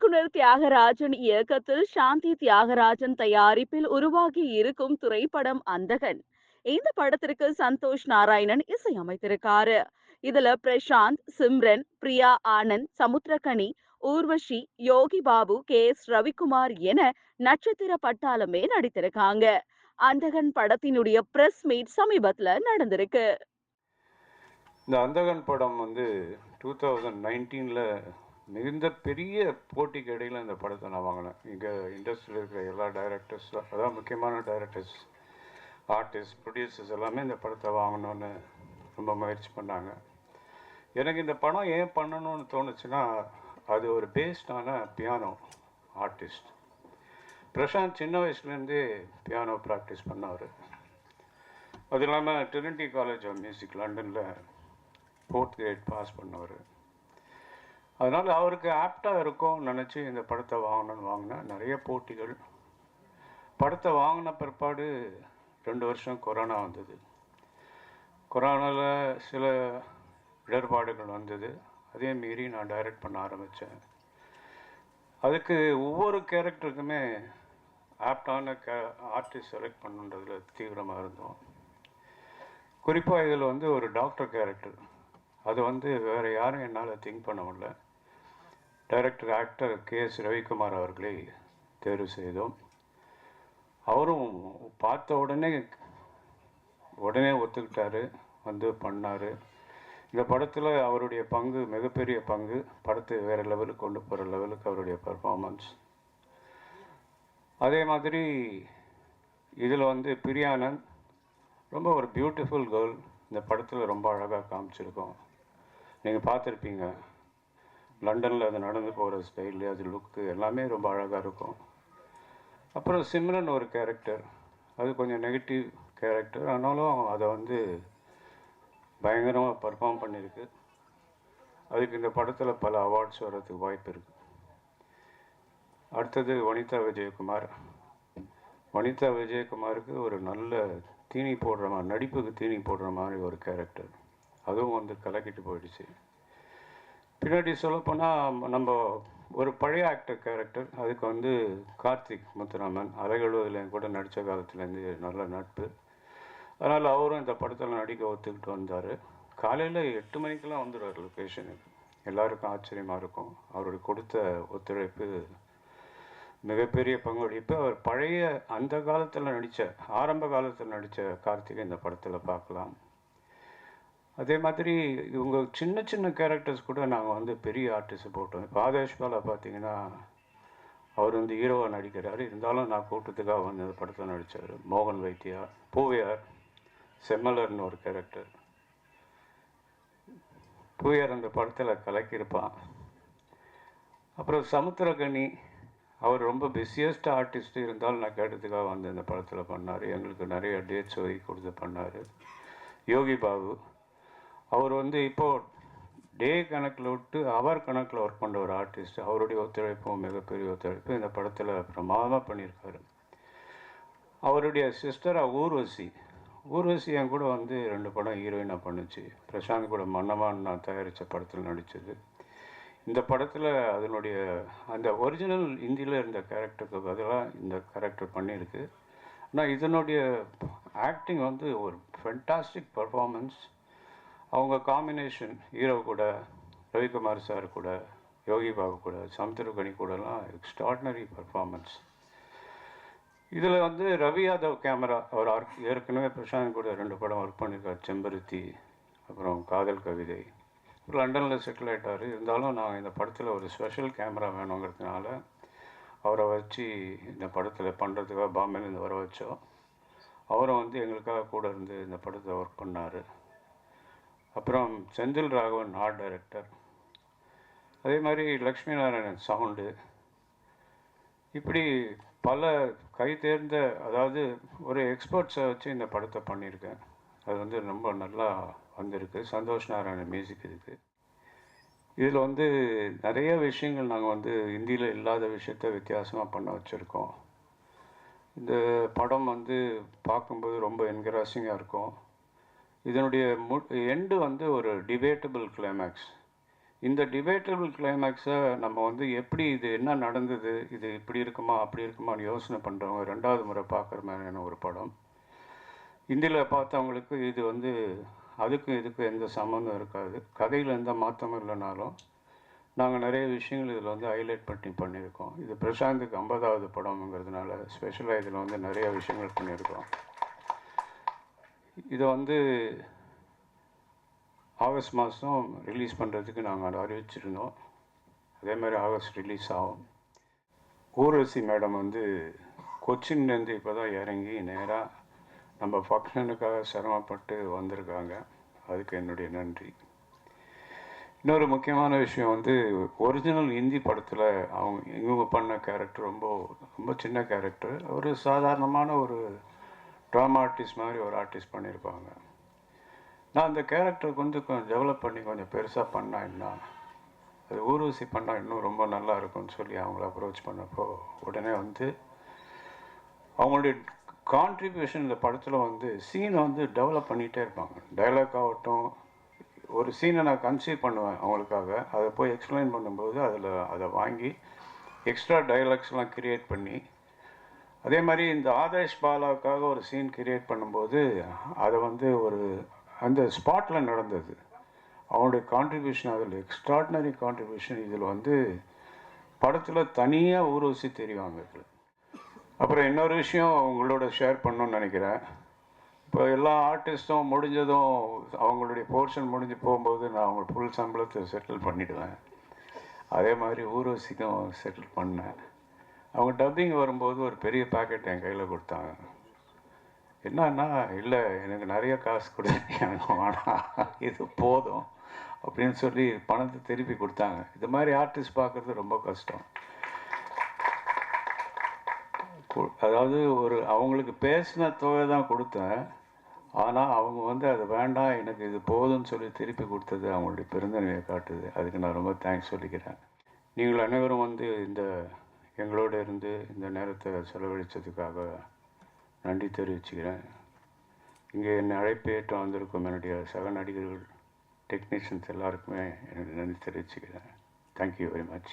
இயக்குனர் தியாகராஜன் இயக்கத்தில் சாந்தி தியாகராஜன் தயாரிப்பில் உருவாகி இருக்கும் திரைப்படம் அந்தகன். இந்த படத்திற்கு சந்தோஷ் நாராயணன் இசையமைத்திருக்காரு. இதுல பிரசாந்த் சிம்ரன் பிரியா ஆனந்த் சமுத்திரகனி ஊர்வஷி யோகி பாபு கே எஸ் ரவிக்குமார் என நட்சத்திர பட்டாளமே நடித்திருக்காங்க. அந்தகன் படத்தினுடைய பிரஸ் மீட் சமீபத்துல நடந்திருக்கு. இந்த அந்தகன் படம் வந்து டூ தௌசண்ட் நைன்டீனில் மிகுந்த பெரிய போட்டிக்கு இடையில் இந்த படத்தை நான் வாங்கினேன். இங்கே இண்டஸ்ட்ரியில் இருக்கிற எல்லா டைரக்டர்ஸ் அதான் முக்கியமான டைரக்டர்ஸ் ஆர்டிஸ்ட் ப்ரொடியூசர்ஸ் எல்லாமே இந்த படத்தை வாங்கணும்னு ரொம்ப முயற்சி பண்ணாங்க. எனக்கு இந்த படம் ஏன் பண்ணணும்னு தோணுச்சுன்னா அது ஒரு பேஸ்டான பியானோ ஆர்டிஸ்ட் பிரசாந்த் சின்ன வயசுலேருந்தே பியானோ ப்ராக்டிஸ் பண்ணவர். அது இல்லாமல் ட்ரினிட்டி காலேஜ் ஆஃப் மியூசிக் லண்டனில் ஃபோர்த் கிரேட் பாஸ் பண்ணவர். அதனால் அவருக்கு ஆப்டாக இருக்கும்னு நினச்சி இந்த படத்தை வாங்கணும்னு வாங்கினேன். நிறைய போட்டிகள். படத்தை வாங்கின பிற்பாடு ரெண்டு வருஷம் கொரோனா வந்தது. கொரோனாவில் சில இடர்பாடுகள் வந்தது. அதே மீறி நான் டைரக்ட் பண்ண ஆரம்பித்தேன் அதுக்கு ஒவ்வொரு கேரக்டருக்குமே ஆப்டான கே ஆர்டிஸ்ட் செலக்ட் பண்ணுன்றதில் தீவிரமாக இருந்தோம். குறிப்பாக இதில் வந்து ஒரு டாக்டர் கேரக்டர். அது வந்து வேறு யாரும் என்னால் திங்க் பண்ண முடியல. Director actor K S Ravikumar அவர்களை தேர்வு செய்தோம். அவரும் பார்த்த உடனே உடனே ஒத்துக்கிட்டாரு வந்து பண்ணார். இந்த படத்தில் அவருடைய பங்கு மிகப்பெரிய பங்கு படத்தை வேறு லெவலுக்கு கொண்டு போகிற லெவலுக்கு அவருடைய பர்ஃபார்மன்ஸ் அதே மாதிரி இதில் வந்து பிரியானந்த் ரொம்ப ஒரு பியூட்டிஃபுல் கேர்ள் இந்த படத்தில் ரொம்ப அழகாக காமிச்சிருக்கோம். நீங்கள் பார்த்துருப்பீங்க. லண்டனில் அது நடந்து போகிற ஸ்டைலு அது லுக்கு எல்லாமே ரொம்ப அழகாக இருக்கும். அப்புறம் சிம்ரன் ஒரு கேரக்டர் அது கொஞ்சம் நெகட்டிவ் கேரக்டர் ஆனாலும் அதை வந்து பயங்கரமாக பர்ஃபார்ம் பண்ணியிருக்கு அதுக்கு இந்த படத்தில் பல அவார்ட்ஸ் வர்றதுக்கு வாய்ப்பு இருக்குது அடுத்தது வனிதா விஜயகுமார். வனிதா விஜயகுமாருக்கு ஒரு நல்ல தீனி போடுற மாதிரி நடிப்புக்கு தீனி போடுற மாதிரி ஒரு கேரக்டர் அதுவும் வந்து கலக்கிட்டு போயிடுச்சு. பின்னாடி சொல்லப்போனால் நம்ம ஒரு பழைய ஆக்டர் கேரக்டர் அதுக்கு வந்து கார்த்திக் முத்துராமன் அலைகழுவதில் கூட நடித்த காலத்துலேருந்து நல்ல நட்பு. அதனால் அவரும் இந்த படத்தில் நடிக்க ஒத்துக்கிட்டு வந்தார். காலையில் எட்டு மணிக்கெல்லாம் வந்துடுவார் லொக்கேஷனுக்கு எல்லாருக்கும் ஆச்சரியமாக இருக்கும். அவருடைய கொடுத்த ஒத்துழைப்பு மிகப்பெரிய பங்களிப்பு அவர் பழைய அந்த காலத்தில் நடித்த ஆரம்ப காலத்தில் நடித்த கார்த்திகை இந்த படத்தில் பார்க்கலாம். அதே மாதிரி இவங்க சின்ன சின்ன கேரக்டர்ஸ் கூட நாங்கள் வந்து பெரிய ஆர்டிஸ்ட் போட்டோம். இப்போ ஆதேஷ் பாலா பார்த்தீங்கன்னா அவர் வந்து ஹீரோவாக நடிக்கிறார். இருந்தாலும் நான் கூட்டத்துக்காக வந்து அந்த படத்தில் நடித்தார் மோகன் வைத்தியா பூவையார் செம்மலர்னு ஒரு கேரக்டர் பூவையார் அந்த படத்தில் கலக்கியிருப்பான். அப்புறம் சமுத்திரகனி அவர் ரொம்ப பிஸியஸ்ட் ஆர்டிஸ்ட் இருந்தாலும் நான் கேட்டதுக்காக வந்து இந்த படத்தில் பண்ணார். எங்களுக்கு நிறைய டேட்ஸ் ஒதுக்கி கொடுத்து பண்ணார். யோகி பாபு அவர் வந்து இப்போது டே கணக்கில் விட்டு அவர் கணக்கில் ஒர்க் பண்ணுற ஒரு ஆர்டிஸ்ட் அவருடைய ஒத்துழைப்பும் மிகப்பெரிய ஒத்துழைப்பும் இந்த படத்தில் பிரமாதமாக பண்ணியிருக்காரு. அவருடைய சிஸ்டராக ஊர்வசி. ஊர்வசி என் கூட வந்து ரெண்டு படம் ஹீரோயினாக பண்ணுச்சு. பிரசாந்த் கூட மன்னமான் நான் தயாரித்த படத்தில் நடித்தது இந்த படத்தில் அதனுடைய அந்த ஒரிஜினல் இந்தியில் இருந்த கேரக்டருக்கு பதிலாக இந்த கேரக்டர் பண்ணியிருக்கு. ஆனால் இதனுடைய ஆக்டிங் வந்து ஒரு ஃபென்டாஸ்டிக் பர்ஃபார்மன்ஸ் அவங்க காம்பினேஷன் ஹீரோ கூட ரவிக்குமார் சார் கூட யோகி பாபு கூட சமுத்திரகனி கூடலாம் எக்ஸ்ட்ராடினரி பர்ஃபார்மன்ஸ் இதில் வந்து ரவி யாதவ் கேமரா அவர் ஆர் ஏற்கனவே பிரசாந்த் கூட ரெண்டு படம் ஒர்க் பண்ணியிருக்கார் செம்பருத்தி அப்புறம் காதல் கவிதை. லண்டனில் செட்டில் ஆகிட்டார் இருந்தாலும் நான் இந்த படத்தில் ஒரு ஸ்பெஷல் கேமரா வேணுங்கிறதுனால அவரை வச்சு இந்த படத்தில் பண்ணுறதுக்காக பாம்பேலேருந்து வர வச்சோம். அவரும் வந்து எங்களுக்காக கூட இருந்து இந்த படத்தை ஒர்க் பண்ணார். அப்புறம் செந்தில் ராகவன் ஆர்ட் டைரக்டர். அதே மாதிரி லக்ஷ்மி நாராயணன் சவுண்டு. இப்படி பல கை தேர்ந்த அதாவது ஒரு எக்ஸ்பர்ட்ஸை வச்சு இந்த படத்தை பண்ணியிருக்கேன். அது வந்து ரொம்ப நல்லா வந்திருக்கு. சந்தோஷ் நாராயணன் மியூசிக் இதுக்கு. இதில் வந்து நிறைய விஷயங்கள் நாங்கள் வந்து ஹிந்தியில் இல்லாத விஷயத்த வித்தியாசமாக பண்ண வச்சுருக்கோம். இந்த படம் வந்து பார்க்கும்போது ரொம்ப என்கரேசிங்காக இருக்கும். இதனுடைய மு எண்டு வந்து ஒரு டிபேட்டபிள் கிளைமேக்ஸ் இந்த டிபேட்டபிள் கிளைமேக்ஸை நம்ம வந்து எப்படி இது என்ன நடந்தது இது இப்படி இருக்குமா அப்படி இருக்குமான்னு யோசனை பண்ணுறவங்க ரெண்டாவது முறை பார்க்குற மாதிரியான ஒரு படம். இந்தியில் பார்த்தவங்களுக்கு இது வந்து அதுக்கும் இதுக்கும் எந்த சம்மந்தம் இருக்காது. கதையில் எந்த மாற்றமும் இல்லைனாலும் நாங்கள் நிறைய விஷயங்கள் இதில் வந்து ஹைலைட் பண்ணி பண்ணியிருக்கோம். இது பிரசாந்துக்கு ஐம்பதாவது படம்ங்கிறதுனால ஸ்பெஷலாக இதில் வந்து நிறைய விஷயங்கள் பண்ணியிருக்கோம். இதை வந்து ஆகஸ்ட் மாதம் ரிலீஸ் பண்ணுறதுக்கு நாங்கள் அறிவிச்சிருந்தோம். அதே மாதிரி ஆகஸ்ட் ரிலீஸ் ஆகும். ஊர்வசி மேடம் வந்து கொச்சின்லேருந்து இப்போ தான் இறங்கி நேராக நம்ம ஃபங்க்ஷனுக்காக சிரமப்பட்டு வந்திருக்காங்க. அதுக்கு என்னுடைய நன்றி. இன்னொரு முக்கியமான விஷயம் வந்து ஒரிஜினல் ஹிந்தி படத்தில் அவங்க இவங்க பண்ண கேரக்டர் ரொம்ப ரொம்ப சின்ன கேரக்டர் ஒரு சாதாரணமான ஒரு ட்ராமா ஆர்டிஸ்ட் மாதிரி ஒரு ஆர்டிஸ்ட் பண்ணியிருப்பாங்க. நான் அந்த கேரக்டர் கொஞ்சம் கொஞ்சம் டெவலப் பண்ணி கொஞ்சம் பெருசாக பண்ணால் என்ன? அது ஊர்வசி பண்ணால் இன்னும் ரொம்ப நல்லா இருக்கும்னு சொல்லி அவங்கள அப்ரோச் பண்ணப்போ உடனே வந்து அவங்களுடைய கான்ட்ரிபியூஷன் இந்த படத்தில் வந்து சீனை வந்து டெவலப் பண்ணிகிட்டே இருப்பாங்க. டைலாக் ஆகட்டும் ஒரு சீனை நான் கன்சீவ் பண்ணுவேன் அவங்களுக்காக. அதை போய் எக்ஸ்பிளைன் பண்ணும்போது அதில் அதை வாங்கி எக்ஸ்ட்ரா டைலாக்ஸ்லாம் கிரியேட் பண்ணி அதே மாதிரி இந்த ஆதேஷ் பாலாவுக்காக ஒரு சீன் கிரியேட் பண்ணும்போது அதை வந்து ஒரு அந்த ஸ்பாட்டில் நடந்தது. அவனுடைய கான்ட்ரிபியூஷன் அதில் எக்ஸ்ட்ராடினரி கான்ட்ரிபியூஷன் இதில் வந்து படத்தில் தனியாக ஊர்வசி தெரிவாங்க அப்புறம் இன்னொரு விஷயம் உங்களோட ஷேர் பண்ணணும்னு நினைக்கிறேன். இப்போ எல்லா ஆர்டிஸ்ட்டும் முடிஞ்சதும் அவங்களுடைய போர்ஷன் முடிஞ்சு போகும்போது நான் அவங்க ஃபுல் சம்பளத்தை செட்டில் பண்ணிவிடுவேன் அதே மாதிரி ஊர்வசிக்கும் செட்டில் பண்ணேன். அவங்க டப்பிங் வரும்போது ஒரு பெரிய பேக்கெட் என் கையில் கொடுத்தாங்க. என்னன்னா இல்லை எனக்கு நிறைய காசு கொடுங்க எனக்கு வேணாம். இது போதும். அப்படின்னு சொல்லி பணத்தை திருப்பி கொடுத்தாங்க. இது மாதிரி ஆர்டிஸ்ட் பார்க்குறது ரொம்ப கஷ்டம். கு- அதாவது ஒரு அவங்களுக்கு பேசின தொகை தான் கொடுத்தேன். ஆனால் அவங்க வந்து அது வேண்டாம். எனக்கு இது போதும்னு சொல்லி திருப்பி கொடுத்தது அவங்களுடைய பெருந்தன்மையை காட்டுது. அதுக்கு நான் ரொம்ப தேங்க்ஸ் சொல்லிக்கிறேன். நீங்கள் அனைவரும் வந்து இந்த எங்களோட இருந்து இந்த நேரத்தை செலவழித்ததுக்காக நன்றி தெரிவிச்சுக்கிறேன். இங்கே என்னை அழைப்பு ஏற்று வந்திருக்கும் என்னுடைய சக நடிகர்கள் டெக்னீஷியன்ஸ் எல்லாருக்குமே என்னுடைய நன்றி தெரிவிச்சுக்கிறேன். Thank you very much